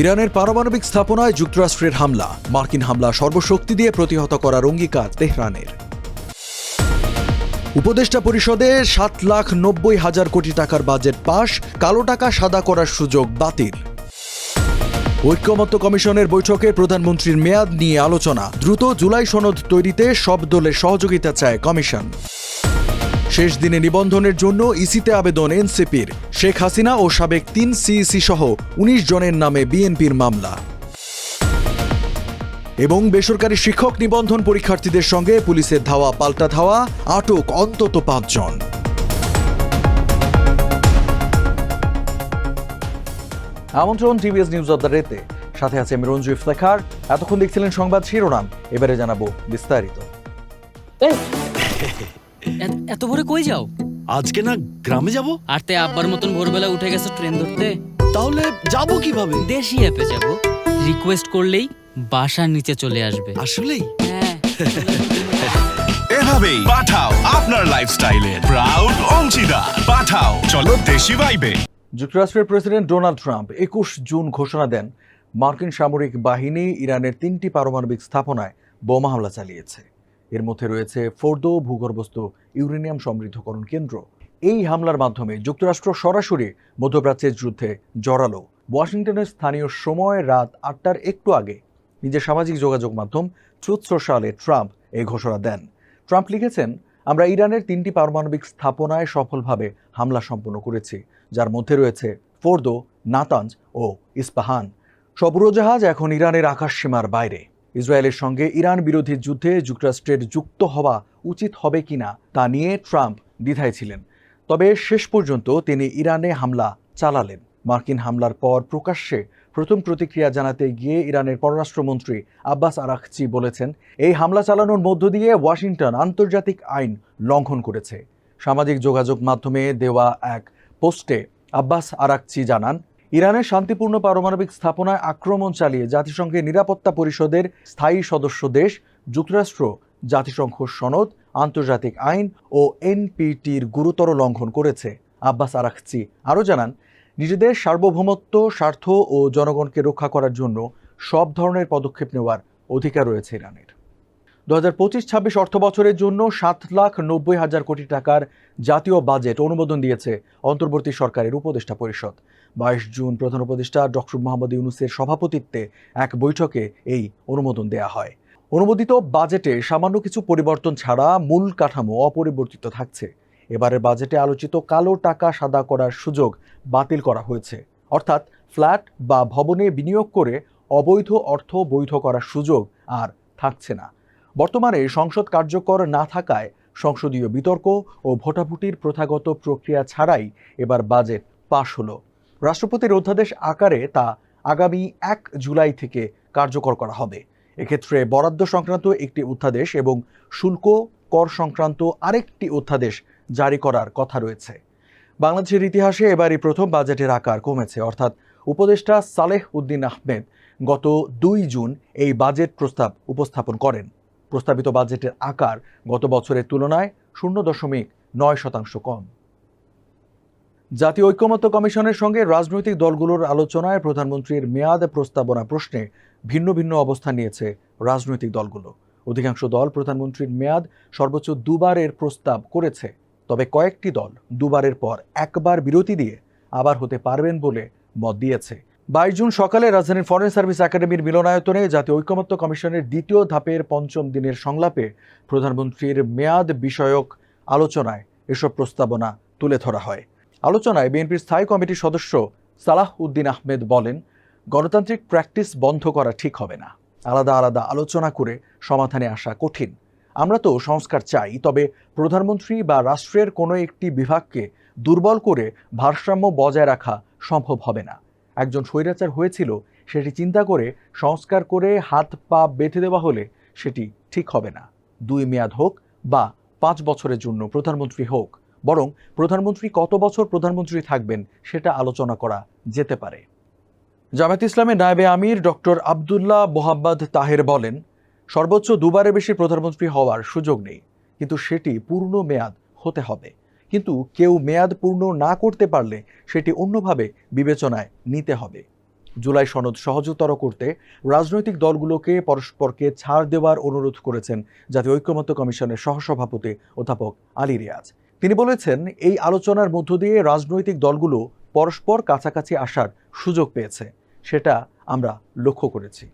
ইরানের পারমাণবিক স্থাপনায় যুক্তরাষ্ট্রের হামলা। মার্কিন হামলা সর্বশক্তি দিয়ে প্রতিহত করার অঙ্গীকার তেহরানের। উপদেষ্টা পরিষদে সাত লাখ নব্বই হাজার কোটি টাকার বাজেট পাশ, কালো টাকা সাদা করার সুযোগ বাতিল। ঐক্যমত্য কমিশনের বৈঠকে প্রধানমন্ত্রীর মেয়াদ নিয়ে আলোচনা। দ্রুত জুলাই সনদ তৈরিতে সব দলের সহযোগিতা চায় কমিশন। শেষ দিনে নিবন্ধনের জন্য ইসিতে আবেদন এনসিপির। শেখ হাসিনা ও সাবেক তিন সিইসি সহ উনিশ জনের নামে বিএনপির মামলা। এবং বেসরকারি শিক্ষক নিবন্ধন পরীক্ষার্থীদের সঙ্গে পুলিশের ধাওয়া, পাল্টা ধাওয়া, আটক অন্তত পাঁচজন। আমন্ত্রণ টিভিএস নিউজ অব দ্য রেতে। সাথে আছে আমি রঞ্জু ইফতেখার। এতক্ষণ দেখছিলেন সংবাদ শিরোনাম। এবারে জানাব বিস্তারিত। এত- এত ভোরে কই যাও? আজকে না গ্রামে যাব? আর তে আব্বার মতন ভোরবেলা উঠে গেছো ট্রেন ধরতে? তাহলে যাব কীভাবে? দেশি অ্যাপে যাব। রিকোয়েস্ট করলেই বাসার নিচে চলে আসবে। আসলেই? হ্যাঁ। এভাবেই পাঠাও আপনার লাইফস্টাইলে প্রাউড অংশীদার। পাঠাও চলো দেশি ভাইবে যুক্তরাষ্ট্রের প্রেসিডেন্ট ডোনাল্ড ট্রাম্প একুশ জুন ঘোষণা দেন মার্কিন সামরিক বাহিনী ইরানের তিনটি পারমাণবিক স্থাপনায় বোমা হামলা চালিয়েছে। এর মধ্যে রয়েছে ফোর্দো ভূগর্ভস্থ ইউরেনিয়াম সমৃদ্ধকরণ কেন্দ্র। এই হামলার মাধ্যমে যুক্তরাষ্ট্র সরাসরি মধ্যপ্রাচ্যের যুদ্ধে জড়ালো। ওয়াশিংটনের স্থানীয় সময় রাত আটটার একটু আগে নিজের সামাজিক যোগাযোগ মাধ্যম ট্রুথ সোশ্যালে ট্রাম্প এই ঘোষণা দেন। ট্রাম্প লিখেছেন, আমরা ইরানের তিনটি পারমাণবিক স্থাপনায় সফলভাবে হামলা সম্পন্ন করেছি, যার মধ্যে রয়েছে ফোর্দো, নাতাঞ্জ ও ইস্পাহান। সব উড়োজাহাজ এখন ইরানের আকাশসীমার বাইরে। ইসরায়েলের সঙ্গে ইরান বিরোধী যুদ্ধে যুক্তরাষ্ট্রের যুক্ত হওয়া উচিত হবে কিনা তা নিয়ে ট্রাম্প দ্বিধায় ছিলেন। তবে শেষ পর্যন্ত তিনি ইরানে হামলা চালালেন। মার্কিন হামলার পর প্রকাশ্যে প্রথম প্রতিক্রিয়া জানাতে গিয়ে ইরানের পররাষ্ট্রমন্ত্রী আব্বাস আরাকচি বলেছেন, এই হামলা চালানোর মধ্য দিয়ে ওয়াশিংটন আন্তর্জাতিক আইন লঙ্ঘন করেছে। সামাজিক যোগাযোগ মাধ্যমে দেওয়া এক পোস্টে আব্বাস আরাকচি জানান ইরানের শান্তিপূর্ণ পারমাণবিক স্থাপনায় আক্রমণ চালিয়ে জাতিসংঘের নিরাপত্তা পরিষদের স্থায়ী সদস্য দেশ, যুক্তরাষ্ট্র, জাতিসংঘ সনদ, আন্তর্জাতিক আইন ও এনপিটির গুরুতর লঙ্ঘন করেছে। আব্বাস আরাকচি আরও জানান, নিজেদের সার্বভৌমত্ব, স্বার্থ ও জনগণকে রক্ষা করার জন্য সব ধরনের পদক্ষেপ নেওয়ার অধিকার রয়েছে ইরানের। দু হাজার পঁচিশ ছাব্বিশ অর্থ বছরের জন্য সাত লাখ নব্বই হাজার কোটি টাকার জাতীয় বাজেট অনুমোদন দিয়েছে অন্তর্বর্তী সরকারের উপদেষ্টা পরিষদ। বাইশ জুন প্রধান উপদেষ্টা ডক্টর মোহাম্মদ ইউনুসের সভাপতিত্বে এক বৈঠকে এই অনুমোদন দেয়া হয়। অনুমোদিত বাজেটে সামান্য কিছু পরিবর্তন ছাড়া মূল কাঠামো অপরিবর্তিত থাকছে। এবারের বাজেটে আলোচিত কালো টাকা সাদা করার সুযোগ বাতিল করা হয়েছে। অর্থাৎ ফ্ল্যাট বা ভবনে বিনিয়োগ করে অবৈধ অর্থ বৈধ করার সুযোগ আর থাকছে না। বর্তমানে সংসদ কার্যকর না থাকায় সংসদীয় বিতর্ক ও ভোটাভুটির প্রথাগত প্রক্রিয়া ছাড়াই এবার বাজেট পাশ হলো। রাষ্ট্রপতির অধ্যাদেশ আকারে তা আগামী এক জুলাই থেকে কার্যকর করা হবে। এক্ষেত্রে বরাদ্দ সংক্রান্ত একটি অধ্যাদেশ এবং শুল্ক কর সংক্রান্ত আরেকটি অধ্যাদেশ জারি করার কথা রয়েছে। বাংলাদেশের ইতিহাসে এবারই প্রথম বাজেটের আকার কমেছে, অর্থাৎ উপদেষ্টা সালেহ উদ্দিন আহমেদ গত দুই জুন এই বাজেট প্রস্তাব উপস্থাপন করেন। প্রস্তাবিত বাজেটের আকার গত বছরের তুলনায় শূন্য দশমিক নয় শতাংশ কম। জাতীয় ঐক্যমত্য কমিশনের সঙ্গে রাজনৈতিক দলগুলোর আলোচনায় প্রধানমন্ত্রীর মেয়াদ প্রস্তাবনা প্রশ্নে ভিন্ন ভিন্ন অবস্থান নিয়েছে রাজনৈতিক দলগুলো। অধিকাংশ দল প্রধানমন্ত্রীর মেয়াদ সর্বোচ্চ দুবারের প্রস্তাব করেছে। তবে কয়েকটি দল দুবারের পর একবার বিরতি দিয়ে আবার হতে পারবেন বলে মত দিয়েছে। বাইশ জুন সকালে রাজধানীর ফরেন সার্ভিস একাডেমির মিলনায়তনে জাতীয় ঐক্যমত্য কমিশনের দ্বিতীয় ধাপের পঞ্চম দিনের সংলাপে প্রধানমন্ত্রীর মেয়াদ বিষয়ক আলোচনায় এসব প্রস্তাবনা তুলে ধরা হয়। আলোচনায় বিএনপির স্থায়ী কমিটির সদস্য সালাহ উদ্দিন আহমেদ বলেন, গণতান্ত্রিক প্র্যাকটিস বন্ধ করা ঠিক হবে না। আলাদা আলাদা আলোচনা করে সমাধানে আসা কঠিন। আমরা তো সংস্কার চাই, তবে প্রধানমন্ত্রী বা রাষ্ট্রের কোনো একটি বিভাগকে দুর্বল করে ভারসাম্য বজায় রাখা সম্ভব হবে না। একজন স্বৈরাচার হয়েছিল, সেটি চিন্তা করে সংস্কার করে হাত পা বেঁধে দেওয়া হলে সেটি ঠিক হবে না। দুই মেয়াদ হোক বা পাঁচ বছরের জন্য প্রধানমন্ত্রী হোক বরং প্রধানমন্ত্রী কত বছর প্রধানমন্ত্রী থাকবেন সেটা আলোচনা করা যেতে পারে। জামায়াত ইসলামের নায়েবে আমির ডক্টর আবদুল্লাহ মোহাম্মদ তাহের বলেন, সর্বোচ্চ দুবারের বেশি প্রধানমন্ত্রী হওয়ার সুযোগ নেই, কিন্তু সেটি পূর্ণ মেয়াদ হতে হবে। কিন্তু কেউ মেয়াদ পূর্ণ না করতে পারলে সেটি অন্যভাবে বিবেচনায় নিতে হবে। জুলাই সনদ সহজতর করতে রাজনৈতিক দলগুলোকে পরস্পরকে ছাড় দেওয়ার অনুরোধ করেছেন জাতীয় ঐক্যমত্য কমিশনের সহসভাপতি অধ্যাপক আলী রিয়াজ। তিনি বলেছেন, এই আলোচনার মধ্য দিয়ে রাজনৈতিক দলগুলো পরস্পর কাছাকাছি আসার সুযোগ পেয়েছে। সেটা আমরা লক্ষ্য করেছি।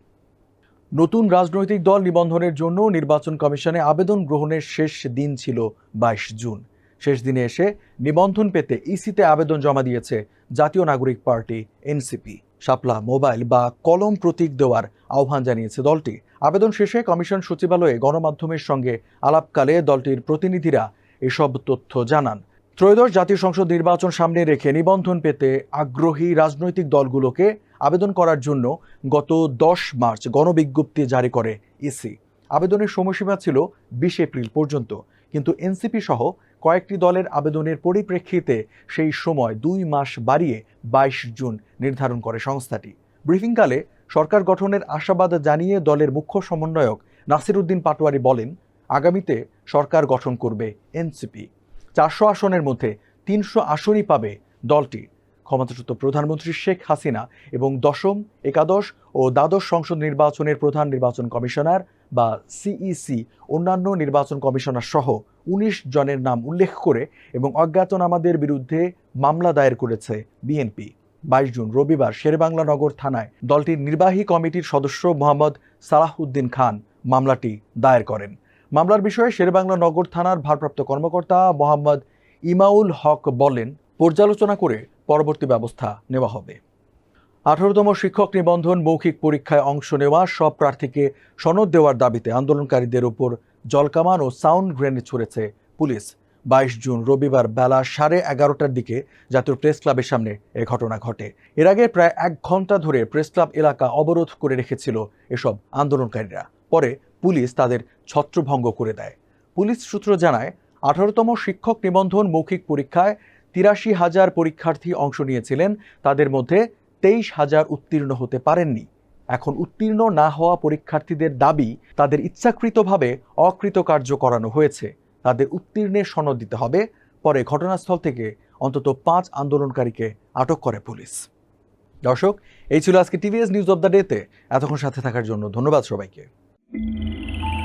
নতুন রাজনৈতিক দল নিবন্ধনের জন্য নির্বাচন কমিশনে আবেদন গ্রহণের শেষ দিন ছিল বাইশ জুন। শেষ দিনে এসে নিবন্ধন পেতে ইসিতে আবেদন জমা দিয়েছে জাতীয় নাগরিক পার্টি, এনসিপি। শাপলা মোবাইল বা কলম প্রতীক দেওয়ার আহ্বান জানিয়েছে দলটি। আবেদন শেষে কমিশন সচিবালয়ে গণমাধ্যমের সঙ্গে আলাপকালে দলটির প্রতিনিধিরা এসব তথ্য জানান। ত্রয়োদশ জাতীয় সংসদ নির্বাচন সামনে রেখে নিবন্ধন পেতে আগ্রহী রাজনৈতিক দলগুলোকে আবেদন করার জন্য গত দশ মার্চ গণবিজ্ঞপ্তি জারি করে ইসি। আবেদনের সময়সীমা ছিল বিশ এপ্রিল পর্যন্ত। কিন্তু এনসিপি সহ কয়েকটি দলের আবেদনের পরিপ্রেক্ষিতে সেই সময় দুই মাস বাড়িয়ে বাইশ জুন নির্ধারণ করে সংস্থাটি। ব্রিফিংকালে সরকার গঠনের আশাবাদ জানিয়ে দলের মুখ্য সমন্বয়ক নাসির উদ্দিন পাটোয়ারি বলেন, আগামীতে সরকার গঠন করবে এনসিপি। চারশো আসনের মধ্যে তিনশো আসনই পাবে দলটি ক্ষমতাচ্যুত প্রধানমন্ত্রী শেখ হাসিনা এবং দশম, একাদশ ও দ্বাদশ সংসদ নির্বাচনের প্রধান নির্বাচন কমিশনার বা সিইসি অন্যান্য নির্বাচন কমিশনার সহ উনিশ জনের নাম উল্লেখ করে এবং অজ্ঞাতনামাদের বিরুদ্ধে মামলা দায়ের করেছে বিএনপি। বাইশ জুন রবিবার শেরবাংলা নগর থানায় দলটির নির্বাহী কমিটির সদস্য মোহাম্মদ সালাহউদ্দিন খান মামলাটি দায়ের করেন। মামলার বিষয়ে শেরবাংলা নগর থানার ভারপ্রাপ্ত কর্মকর্তা মোহাম্মদ ইমাউল হক বলেন, পর্যালোচনা করে পরবর্তী ব্যবস্থা নেওয়া হবে। আঠারোতম শিক্ষক নিবন্ধন মৌখিক পরীক্ষায় অংশ নেওয়া সব প্রার্থীকে সনদ দেওয়ার দাবিতে আন্দোলনকারীদের উপর জলকামান ও সাউন্ড গ্রেনেড ছুড়েছে পুলিশ। বাইশ জুন রবিবার বেলা সাড়ে এগারোটার দিকে জাতীয় প্রেস ক্লাবের সামনে এ ঘটনা ঘটে। এর আগে প্রায় এক ঘণ্টা ধরে প্রেস ক্লাব এলাকা অবরোধ করে রেখেছিল এসব আন্দোলনকারীরা। পরে পুলিশ তাদের ছত্রভঙ্গ করে দেয়। পুলিশ সূত্র জানায়, আঠারোতম শিক্ষক নিবন্ধন মৌখিক পরীক্ষায় তিরাশি হাজার পরীক্ষার্থী অংশ নিয়েছিলেন। তাদের মধ্যে তেইশ হাজার উত্তীর্ণ হতে পারেননি। এখন উত্তীর্ণ না হওয়া পরীক্ষার্থীদের দাবি, তাদের ইচ্ছাকৃতভাবে অকৃতকার্য করানো হয়েছে। তাদের উত্তীর্ণের সনদ দিতে হবে। পরে ঘটনাস্থল থেকে অন্তত পাঁচ আন্দোলনকারীকে আটক করে পুলিশ। দর্শক, এই ছিল আজকে টিভিএস নিউজ অব দ্য ডেতে। এতক্ষণ সাথে থাকার জন্য ধন্যবাদ সবাইকে। Música